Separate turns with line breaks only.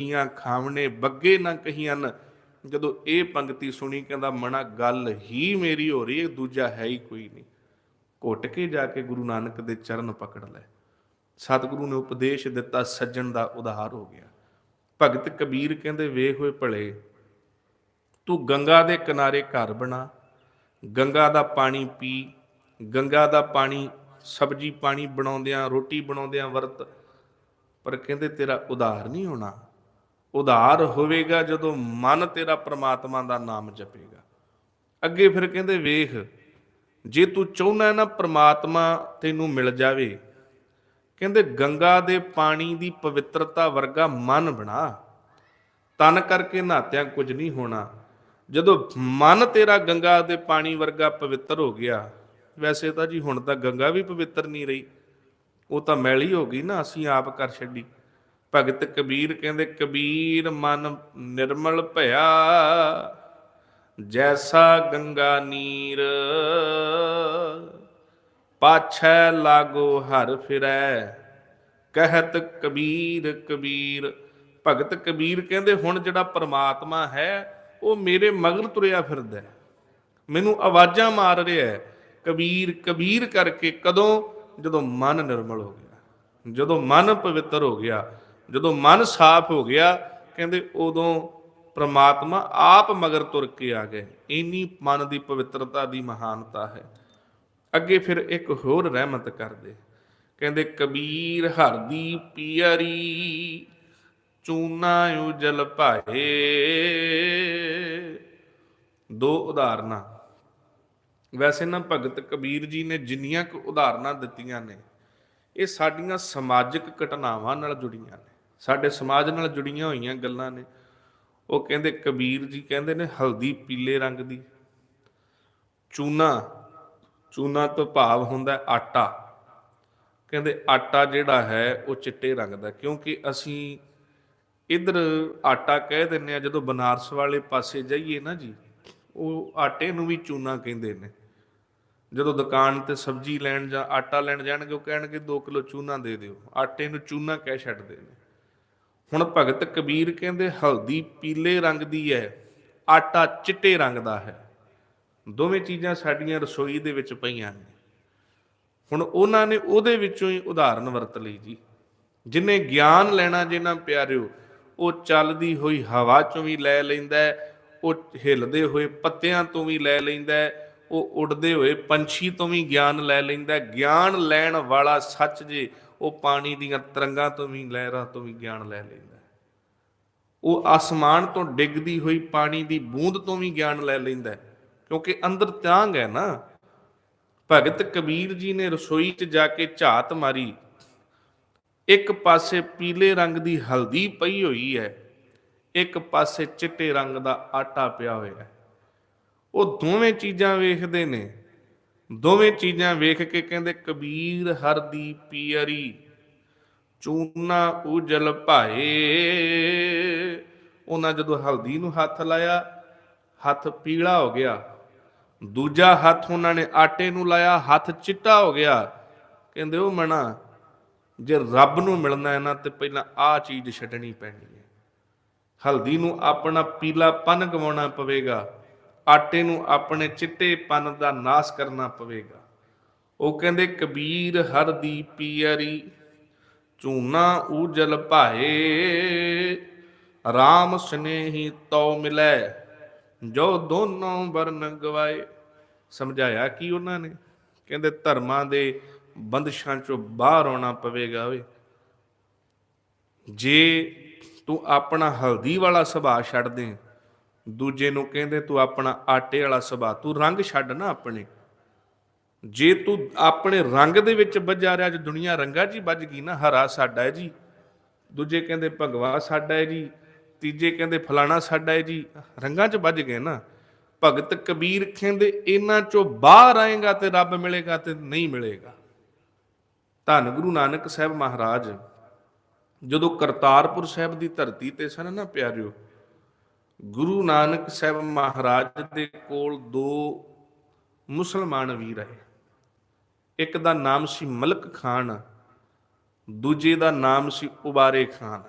ਕਹੀਆਂ ਖਾਵਣੇ ਬੱਗੇ ਨਾ ਕਹੀਆਂ ਜਦੋਂ ਇਹ ਪੰਕਤੀ ਸੁਣੀ ਕਹਿੰਦਾ, ਮਣਾ, ਗੱਲ ਹੀ ਮੇਰੀ ਹੋ ਰਹੀ ਹੈ ਦੂਜਾ ਹੈ ਹੀ ਕੋਈ ਨਹੀਂ। ਘੁੱਟ ਕੇ ਜਾ ਕੇ ਗੁਰੂ ਨਾਨਕ ਦੇ ਚਰਨ ਪਕੜ ਲੈ। ਸਤਿਗੁਰੂ ਨੇ ਉਪਦੇਸ਼ ਦਿੱਤਾ, ਸੱਜਣ ਦਾ ਉਧਾਰ ਹੋ ਗਿਆ। ਭਗਤ ਕਬੀਰ ਕਹਿੰਦੇ, ਵੇਖ ਹੋਏ ਭਲੇ, ਤੂੰ ਗੰਗਾ ਦੇ ਕਿਨਾਰੇ ਘਰ ਬਣਾ। ਗੰਗਾ ਦਾ ਪਾਣੀ ਪੀ, ਗੰਗਾ ਦਾ ਪਾਣੀ, ਸਬਜੀ ਪਾਣੀ ਬਣਾਉਂਦਿਆਂ, ਰੋਟੀ ਬਣਾਉਂਦਿਆਂ ਵਰਤ। ਪਰ ਕਹਿੰਦੇ, ਤੇਰਾ ਉਧਾਰ ਨਹੀਂ ਹੋਣਾ। ਉਧਾਰ ਹੋਵੇਗਾ ਜਦੋਂ ਮਨ ਤੇਰਾ ਪ੍ਰਮਾਤਮਾ ਦਾ ਨਾਮ ਜਪੇਗਾ। ਅੱਗੇ ਫਿਰ ਕਹਿੰਦੇ ਵੇਖ, ਜੇ ਤੂੰ ਚਾਹੁੰਦਾ ਨਾ ਪ੍ਰਮਾਤਮਾ ਤੈਨੂੰ ਮਿਲ ਜਾਵੇ, ਕਹਿੰਦੇ ਗੰਗਾ ਦੇ ਪਾਣੀ ਦੀ ਪਵਿੱਤਰਤਾ ਵਰਗਾ ਮਨ ਬਣਾ। ਤਨ ਕਰਕੇ ਨਹਾਤਿਆਂ ਕੁਝ ਨਹੀਂ ਹੋਣਾ। ਜਦੋਂ ਮਨ ਤੇਰਾ ਗੰਗਾ ਦੇ ਪਾਣੀ ਵਰਗਾ ਪਵਿੱਤਰ ਹੋ ਗਿਆ, ਵੈਸੇ ਤਾਂ ਜੀ ਹੁਣ ਤਾਂ ਗੰਗਾ ਵੀ ਪਵਿੱਤਰ ਨਹੀਂ ਰਹੀ, ਉਹ ਤਾਂ ਮੈਲੀ ਹੋ ਗਈ ਨਾ, ਅਸੀਂ ਆਪ ਕਰ ਛੱਡੀ। ਭਗਤ ਕਬੀਰ ਕਹਿੰਦੇ, ਕਬੀਰ ਮਨ ਨਿਰਮਲ ਭਇਆ, ਜੈਸਾ ਗੰਗਾ ਨੀਰ। ਪਾਛੈ ਲਾਗੋ ਹਰ ਫਿਰੈ, ਕਹਿਤ ਕਬੀਰ ਕਬੀਰ। ਭਗਤ ਕਬੀਰ ਕਹਿੰਦੇ, ਹੁਣ ਜਿਹੜਾ ਪਰਮਾਤਮਾ ਹੈ, ਉਹ ਮੇਰੇ ਮਗਰ ਤੁਰਿਆ ਫਿਰਦਾ ਮੈਨੂੰ ਆਵਾਜ਼ਾਂ ਮਾਰ ਰਿਹਾ ਹੈ, ਕਬੀਰ ਕਬੀਰ ਕਰਕੇ ਕਦੋਂ? ਜਦੋਂ ਮਨ ਨਿਰਮਲ ਹੋ ਗਿਆ, ਜਦੋਂ ਮਨ ਪਵਿੱਤਰ ਹੋ ਗਿਆ ਜਦੋਂ ਮਨ ਸਾਫ਼ ਹੋ ਗਿਆ, ਕਹਿੰਦੇ ਉਦੋਂ ਪ੍ਰਮਾਤਮਾ ਆਪ ਮਗਰ ਤੁਰ ਕੇ ਆ ਗਏ। ਇੰਨੀ ਮਨ ਦੀ ਪਵਿੱਤਰਤਾ ਦੀ ਮਹਾਨਤਾ ਹੈ। ਅੱਗੇ ਫਿਰ ਇੱਕ ਹੋਰ ਰਹਿਮਤ ਕਰਦੇ। ਕਹਿੰਦੇ, ਕਬੀਰ ਹਰ ਦੀ ਪੀਅਰੀ ਚੂਨਾ ਉਜਲ ਭਾਏ। ਦੋ ਉਦਾਹਰਨਾਂ। ਵੈਸੇ ਨਾ ਭਗਤ ਕਬੀਰ ਜੀ ਨੇ ਜਿੰਨੀਆਂ ਕੁ ਉਦਾਹਰਨਾਂ ਦਿੱਤੀਆਂ ਨੇ, ਇਹ ਸਾਡੀਆਂ ਸਮਾਜਿਕ ਘਟਨਾਵਾਂ ਨਾਲ ਜੁੜੀਆਂ ਨੇ। ਸਾਡੇ ਸਮਾਜ ਨਾਲ ਜੁੜੀਆਂ ਹੋਈਆਂ ਗੱਲਾਂ ਨੇ। ਉਹ ਕਹਿੰਦੇ ਕਬੀਰ ਜੀ ਕਹਿੰਦੇ ਨੇ ਹਲਦੀ ਪੀਲੇ ਰੰਗ ਦੀ। ਚੂਨਾ ਚੂਨਾ ਤੋਂ ਭਾਵ ਹੁੰਦਾ ਆਟਾ। ਕਹਿੰਦੇ ਆਟਾ ਜਿਹੜਾ ਹੈ ਉਹ ਚਿੱਟੇ ਰੰਗ ਦਾ ਕਿਉਂਕਿ ਅਸੀਂ ਇਧਰ ਆਟਾ ਕਹਿ ਦਿੰਨੇ ਆ ਜਦੋਂ ਬਨਾਰਸ ਵਾਲੇ ਪਾਸੇ ਜਾਈਏ ਨਾ ਜੀ, ਉਹ ਆਟੇ ਨੂੰ ਵੀ ਚੂਨਾ ਕਹਿੰਦੇ ਨੇ। ਜਦੋਂ ਦੁਕਾਨ ਤੇ ਸਬਜ਼ੀ ਲੈਣ ਜਾਂ ਆਟਾ ਲੈਣ ਜਾਣਗੇ, ਉਹ ਕਹਿਣਗੇ 2 ਕਿਲੋ ਚੂਨਾ ਦੇ ਦਿਓ, ਆਟੇ ਨੂੰ ਚੂਨਾ ਕਹਿ ਛੱਡਦੇ ਨੇ। ਹੁਣ ਭਗਤ ਕਬੀਰ ਕਹਿੰਦੇ ਹਲਦੀ ਪੀਲੇ ਰੰਗ ਦੀ ਹੈ, ਆਟਾ ਚਿੱਟੇ ਰੰਗ ਦਾ ਹੈ। ਦੋਵੇਂ ਚੀਜ਼ਾਂ ਸਾਡੀਆਂ ਰਸੋਈ ਦੇ ਵਿੱਚ ਪਈਆਂ ਨੇ। ਹੁਣ ਉਹਨਾਂ ਨੇ ਉਹਦੇ ਵਿੱਚੋਂ ਹੀ ਉਦਾਹਰਨ ਵਰਤ ਲਈ ਜੀ। ਜਿਨੇ ਗਿਆਨ ਲੈਣਾ ਜਿਹਨਾਂ ਪਿਆਰਿਓ, ਉਹ ਚੱਲਦੀ ਹੋਈ ਹਵਾ ਚੋਂ ਵੀ ਲੈ ਲੈਂਦਾ ਉਹ ਹਿੱਲਦੇ ਹੋਏ ਪੱਤਿਆਂ ਤੋਂ ਵੀ ਲੈ ਲੈਂਦਾ ਉਹ ਉੱਡਦੇ ਹੋਏ ਪੰਛੀ ਤੋਂ ਵੀ ਗਿਆਨ ਲੈ ਲੈਂਦਾ ਗਿਆਨ ਲੈਣ ਵਾਲਾ ਸੱਚ ਜੇ ਉਹ ਪਾਣੀ ਦੀਆਂ ਤਰੰਗਾਂ ਤੋਂ ਵੀ ਲਹਿਰਾਂ ਤੋਂ ਵੀ ਗਿਆਨ ਲੈ ਲੈਂਦਾ ਉਹ ਆਸਮਾਨ ਤੋਂ ਡਿੱਗਦੀ ਹੋਈ ਪਾਣੀ ਦੀ ਬੂੰਦ ਤੋਂ ਵੀ ਗਿਆਨ ਲੈ ਲੈਂਦਾ ਕਿਉਂਕਿ ਅੰਦਰ ਤਾਂਗ ਹੈ ਨਾ। ਭਗਤ ਕਬੀਰ ਜੀ ਨੇ ਰਸੋਈ 'ਚ ਜਾ ਕੇ ਝਾਤ ਮਾਰੀ। ਇੱਕ ਪਾਸੇ ਪੀਲੇ ਰੰਗ ਦੀ ਹਲਦੀ ਪਈ ਹੋਈ ਹੈ, ਇੱਕ ਪਾਸੇ ਚਿੱਟੇ ਰੰਗ ਦਾ ਆਟਾ ਪਿਆ ਹੋਇਆ ਹੈ। ਉਹ ਦੋਵੇਂ ਚੀਜ਼ਾਂ ਵੇਖਦੇ ਨੇ। ਦੋਵੇਂ ਚੀਜ਼ਾਂ ਵੇਖ ਕੇ ਕਹਿੰਦੇ, ਕਬੀਰ ਹਰ ਦੀ ਪੀਅਰੀ ਚੂਨਾ ਉਜਲ ਭਾਏ। ਉਹਨਾਂ ਜਦੋਂ ਹਲਦੀ ਨੂੰ ਹੱਥ ਲਾਇਆ, ਹੱਥ ਪੀਲਾ ਹੋ ਗਿਆ। ਦੂਜਾ ਹੱਥ ਉਹਨਾਂ ਨੇ ਆਟੇ ਨੂੰ ਲਾਇਆ, ਹੱਥ ਚਿੱਟਾ ਹੋ ਗਿਆ। ਕਹਿੰਦੇ, ਉਹ ਮਣਾ, ਜੇ ਰੱਬ ਨੂੰ ਮਿਲਣਾ ਹੈ ਨਾ, ਤੇ ਪਹਿਲਾਂ ਆਹ ਚੀਜ਼ ਛੱਡਣੀ ਪੈਣੀ ਹੈ। ਹਲਦੀ ਨੂੰ ਆਪਣਾ ਪੀਲਾਪਨ ਗਵਾਉਣਾ ਪਵੇਗਾ। ਆਟੇ ਨੂੰ ਆਪਣੇ ਚਿੱਟੇਪਨ ਦਾ ਨਾਸ ਕਰਨਾ ਪਵੇਗਾ। ਉਹ ਕਹਿੰਦੇ, ਕਬੀਰ ਹਰ ਦੀ ਪੀਅਰੀ ਚੂਨਾ ਉਜਲ ਭਾਏ RAM ਸਨੇਹੀ ਤਉ ਮਿਲੈ, ਜੋ ਦੋਨੋਂ ਵਰਨ ਗਵਾਏ। ਸਮਝਾਇਆ ਕੀ ਉਹਨਾਂ ਨੇ? ਕਹਿੰਦੇ, ਧਰਮਾਂ ਦੇ ਬੰਦਸ਼ਾਂ ਚੋਂ ਬਾਹਰ ਆਉਣਾ ਪਵੇਗਾ ਓਏ ਜੇ ਤੂੰ ਆਪਣਾ ਹਲਦੀ ਵਾਲਾ ਸੁਭਾਅ ਛੱਡ ਦੇ ਦੂਜੇ ਨੂੰ ਕਹਿੰਦੇ, ਤੂੰ ਆਪਣਾ ਆਟੇ ਵਾਲਾ ਸੁਭਾਅ, ਤੂੰ ਰੰਗ ਛੱਡ ਨਾ ਆਪਣੇ। ਜੇ ਤੂੰ ਆਪਣੇ ਰੰਗ ਦੇ ਵਿੱਚ ਵੱਜਾ ਰਿਹਾ, ਅੱਜ ਦੁਨੀਆ ਰੰਗਾਂ 'ਚ ਹੀ ਵੱਜ ਗਈ ਨਾ, ਹਰਾ ਸਾਡਾ ਹੈ ਜੀ। ਦੂਜੇ ਕਹਿੰਦੇ, ਭਗਵਾ ਸਾਡਾ ਹੈ ਜੀ। ਤੀਜੇ ਕਹਿੰਦੇ, ਫਲਾਣਾ ਸਾਡਾ ਹੈ ਜੀ। ਰੰਗਾਂ 'ਚ ਵੱਜ ਗਏ ਨਾ। ਭਗਤ ਕਬੀਰ ਕਹਿੰਦੇ, ਇਹਨਾਂ 'ਚੋਂ ਬਾਹਰ ਆਏਗਾ ਤੇ ਰੱਬ ਮਿਲੇਗਾ ਤੇ ਨਹੀਂ ਮਿਲੇਗਾ। ਧੰਨ ਗੁਰੂ ਨਾਨਕ ਸਾਹਿਬ ਮਹਾਰਾਜ, ਜਦੋਂ ਕਰਤਾਰਪੁਰ ਸਾਹਿਬ ਦੀ ਧਰਤੀ ਤੇ ਸਨ ਨਾ ਪਿਆਰਿਓ ਗੁਰੂ ਨਾਨਕ ਸਾਹਿਬ ਮਹਾਰਾਜ ਦੇ ਕੋਲ ਦੋ ਮੁਸਲਮਾਨ ਵੀਰ ਆਏ। ਇੱਕ ਦਾ ਨਾਮ ਸੀ ਮਲਕ ਖਾਨ, ਦੂਜੇ ਦਾ ਨਾਮ ਸੀ ਉਬਾਰੇ ਖਾਨ।